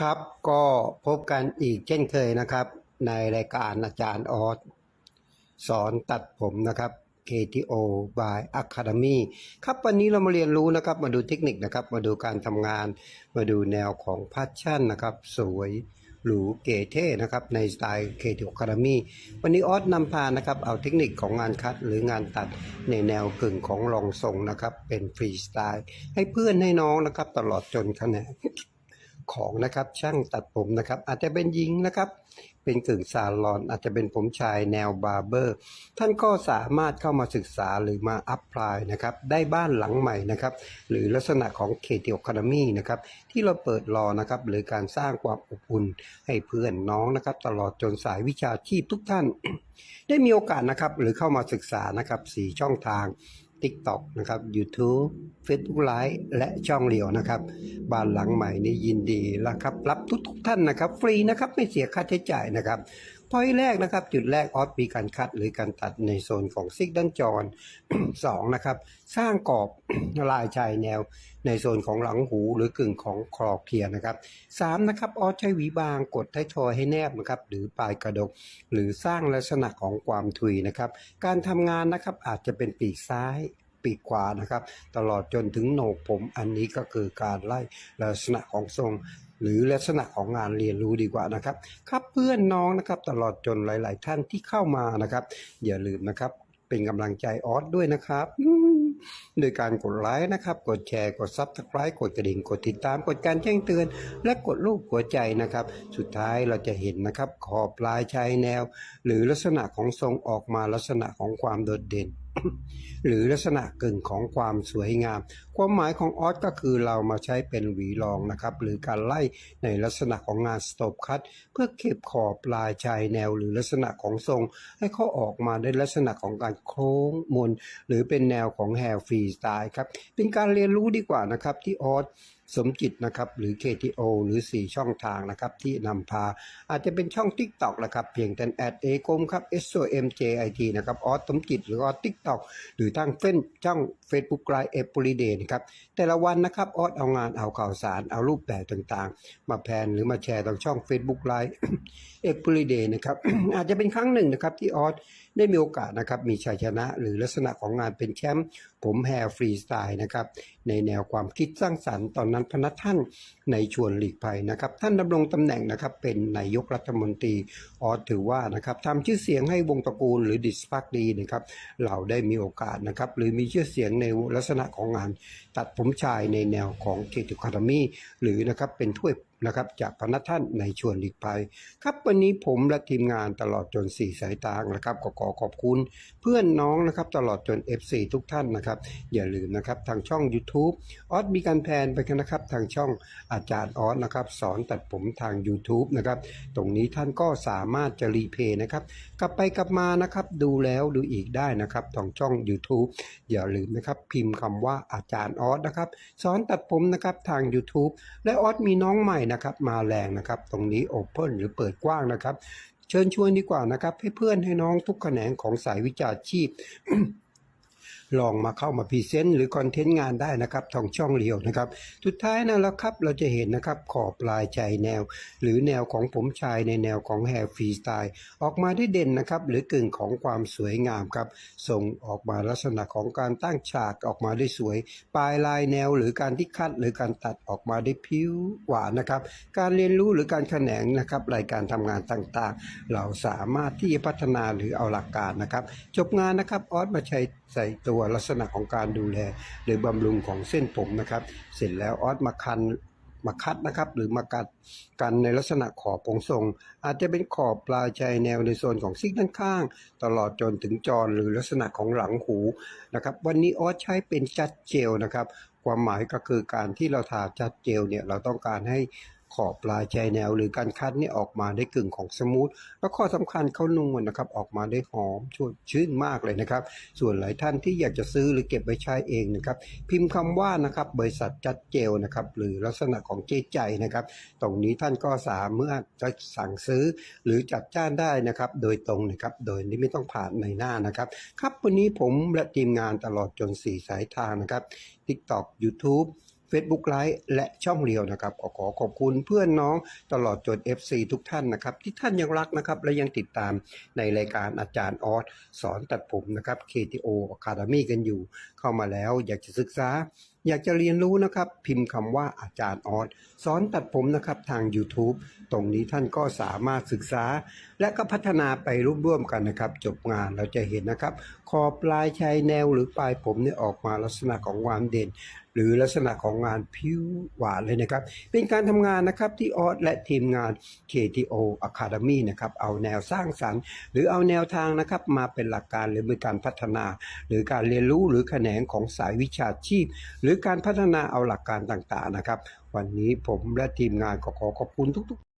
ครับก็พบกันอีกเช่นเคยนะครับ ในรายการอาจารย์ออสสอนตัดผมนะครับ KTO by Academy ครับวันนี้เรามาเรียนรู้นะครับ มาดูเทคนิคนะครับ มาดูการทำงาน มาดูแนวของพัชชั่นนะครับ สวยหรูเก๋เท่นะครับในสไตล์ KTO Academy วันนี้ออสนำพานะครับ เอาเทคนิคของงานคัดหรืองานตัดในแนวกึ่งของรองทรงนะครับ เป็นฟรีสไตล์ให้เพื่อนให้น้องนะครับ ตลอดจนคะแนน ของนะครับช่างตัดผมนะครับ อาจจะเป็นหญิงนะครับ เป็นกึ่งซาลอน อาจจะเป็นผมชายแนวบาร์เบอร์ ท่านก็สามารถเข้ามาศึกษาหรือมาอัพพลายนะครับ ได้บ้านหลังใหม่นะครับ หรือลักษณะของเคทีโอคา a มีนะครับ ที่เราเปิดรอนะครับ หรือการสร้างความอบอุ่นให้เพื่อนน้องนะครับ ตลอดจนสายวิชาชีพทุกท่าน ได้มีโอกาสนะครับ หรือเข้ามาศึกษานะครับสี่ช่องทาง TikTok นะครับ YouTube Facebook Live และช่องเลียวนะครับ บ้านหลังใหม่นี้ยินดีแล้วครับ รับทุกทุกท่านนะครับ ฟรีนะครับ ไม่เสียค่าใช้จ่ายนะครับ พอยแรกนะครับ จุดแรกออสมีการคัดหรือการตัดในโซนของซิกดันจอนสองนะครับ สร้างกรอบลายชายแนวในโซนของหลังหูหรือกึ่งของคลอเคียนะครับสามนะครับออสใช้หวีบางกดท้ายทอยให้แนบนะครับ หรือปลายกระดก หรือสร้างลักษณะของความทุยนะครับ การทำงานนะครับอาจจะเป็นปีกซ้าย ปีกขวานะครับ ตลอดจนถึงโหนกผมอันนี้ก็คือการไล่ลักษณะของทรงหรือลักษณะของงานเรียนรู้ดีกว่านะครับ ครับเพื่อนน้องนะครับตลอดจนหลาย ๆ ท่านที่เข้ามานะครับ อย่าลืมนะครับ เป็นกำลังใจออสด้วยนะครับโดยการกดไลค์นะครับ กดแชร์ กดซับสไคร b e กดกระดิ่ง กดติดตาม กดการแจ้งเตือน และกดรูปหัวใจนะครับ สุดท้ายเราจะเห็นนะครับ ขอบลายชายแนว หรือลักษณะของทรงออกมาลักษณะของความโดดเด่น หรือลักษณะกึ่งของความสวยงามความหมายของออสก็คือเรามาใช้เป็นหวีรองนะครับหรือการไล่ในลักษณะของงานสตปคัตเพื่อเก็บขอบลายชายแนวหรือลักษณะของทรง ให้เขาออกมาได้ลักษณะของการโค้งมน หรือเป็นแนวของแฮร์ฟรีสไตล์ครับเป็นการเรียนรู้ดีกว่านะครับที่ออสสมจิตนะครับหรือ KTO หรือ 4 ช่องทางนะครับที่นำพา อาจจะเป็นช่อง TikTok นะครับเพียงแต่แอดเอกมครับ SOMJIT นะครับออสสมจิตหรือออส TikTok หรือทางเฟซช่อง Facebook Live Everyday นะครับแต่ละวันนะครับออสเอางานเอาข่าวสารเอารูปแบบต่างๆ มาแพนหรือมาแชร์ทางช่อง Facebook Live Everyday นะครับอาจจะเป็นครั้งหนึ่งนะครับที่ออส ได้มีโอกาสนะครับมีชัยชนะหรือลักษณะของงานเป็นแชมป์ผมแฮร์ฟรีสไตล์นะครับในแนวความคิดสร้างสรรค์ตอนนั้นพนักท่านในชวนหลีกภัยนะครับ ท่านดำรงตำแหน่งนะครับเป็นนายกรัฐมนตรีออถือว่านะครับทำชื่อเสียงให้วงตระกูลหรือดิสพักดีนะครับเราได้มีโอกาสนะครับหรือมีชื่อเสียงในลักษณะของงาน ตัดผมชายในแนวของเคทูคา a มีหรือนะครับเป็นถ้วย นะครับจากพนักท่านในชวนหลีกภัยครับวันนี้ผมและทีมงานตลอดจน4สายตางนะครับก็ขอขอบคุณ เพื่อนน้องนะครับตลอดจน FC ทุกท่านนะครับ อย่าลืมนะครับทางช่อง YouTube ออสมีการแพนไปกันนะครับทางช่องอาจารย์ออสนะครับสอนตัดผมทาง YouTube นะครับตรงนี้ท่านก็สามารถจะรีเพย์นะครับกลับไปกลับมานะครับดูแล้วดูอีกได้นะครับทางช่อง YouTube อย่าลืมนะครับพิมพ์คำว่าอาจารย์ออสนะครับสอนตัดผมนะครับทาง YouTube และออสมีน้องใหม่นะครับ มาแรงนะครับ ตรงนี้โอเ n นหรือเปิดกว้างนะครับ เชิญชวนดีกว่านะครับ ให้เพื่อนให้น้องทุกแขนงของสายวิชาชีพ ลองมาเข้ามาพรีเซนต์หรือคอนเทนต์งานได้นะครับทางช่องเลียวนะครับสุดท้ายนะแล้วครับเราจะเห็นนะครับขอบลายใจแนว หรือแนวของผมชายในแนวของแฮร์ฟรีสไตล์ออกมาได้เด่นนะครับหรือกึ่งของความสวยงามครับส่งออกมาลักษณะของการตั้งฉากออกมาได้สวย ปลายลายแนวหรือการที่คัดหรือการตัดออกมาได้ผิวหวานนะครับ การเรียนรู้หรือการแขนงนะครับรายการทำงานต่างๆ เราสามารถที่จะพัฒนาหรือเอาหลักการนะครับ จบงานนะครับออสมาใช้ ใส่ตัวลักษณะของการดูแลหรือบำรุงของเส้นผมนะครับ เสร็จแล้วออสมาคันมาคัดนะครับ หรือมากัดกันในลักษณะขอบปงทรง อาจจะเป็นขอบปลายชายแนวในโซนของซิกด้านข้าง ตลอดจนถึงจรหรือลักษณะของหลังหูนะครับ วันนี้ออสใช้เป็นจัดเจลนะครับ ความหมายก็คือการที่เราทาจัดเจลเนี่ยเราต้องการให้ ขอบปลายชายแนวหรือการคัดนี่ออกมาได้กึ่งของสมูทแล้วข้อสำคัญเขานวลนะครับออกมาได้หอมช่วยชื่นมากเลยนะครับ ส่วนหลายท่านที่อยากจะซื้อหรือเก็บไว้ใช้เองนะครับ พิมพ์คำว่านะครับบริษัทจัดเจลนะครับหรือลักษณะของเจใจนะครับ ตรงนี้ท่านก็สามารถจะสั่งซื้อหรือจัดจ้านได้นะครับ โดยตรงนะครับโดยที่ไม่ต้องผ่านในหน้านะครับ ครับวันนี้ผมและทีมงานตลอดจน4สายทางนะครับ TikTok YouTube Facebook ไลฟ์และช่องเรียวนะครับขอขอขอบคุณเพื่อนน้องตลอดจน FC ทุกท่านนะครับ ที่ท่านยังรักนะครับ และยังติดตามในรายการอาจารย์ออสสอนตัดผมนะครับ KTO Academy กันอยู่ เข้ามาแล้วอยากจะศึกษา อยากจะเรียนรู้นะครับ พิมพ์คำว่าอาจารย์ออสสอนตัดผมนะครับทาง YouTube ตรงนี้ท่านก็สามารถศึกษา และก็พัฒนาไปร่วมๆกันนะครับ จบงานเราจะเห็นนะครับ ขอบปลายชายแนวหรือปลายผมเนี่ยออกมาลักษณะของความเด่น หรือลักษณะของงานผิวหวานเลยนะครับ เป็นการทำงานนะครับที่ออสและทีมงาน KTO Academy นะครับเอาแนวสร้างสรรค์ หรือเอาแนวทางนะครับมาเป็นหลักการหรือเป็นการพัฒนา หรือการเรียนรู้หรือแขนงของสายวิชาชีพ หรือือการพัฒนาเอาหลักการต่างๆนะครับ วันนี้ผมและทีมงานก็ขอขอบคุณทุกๆ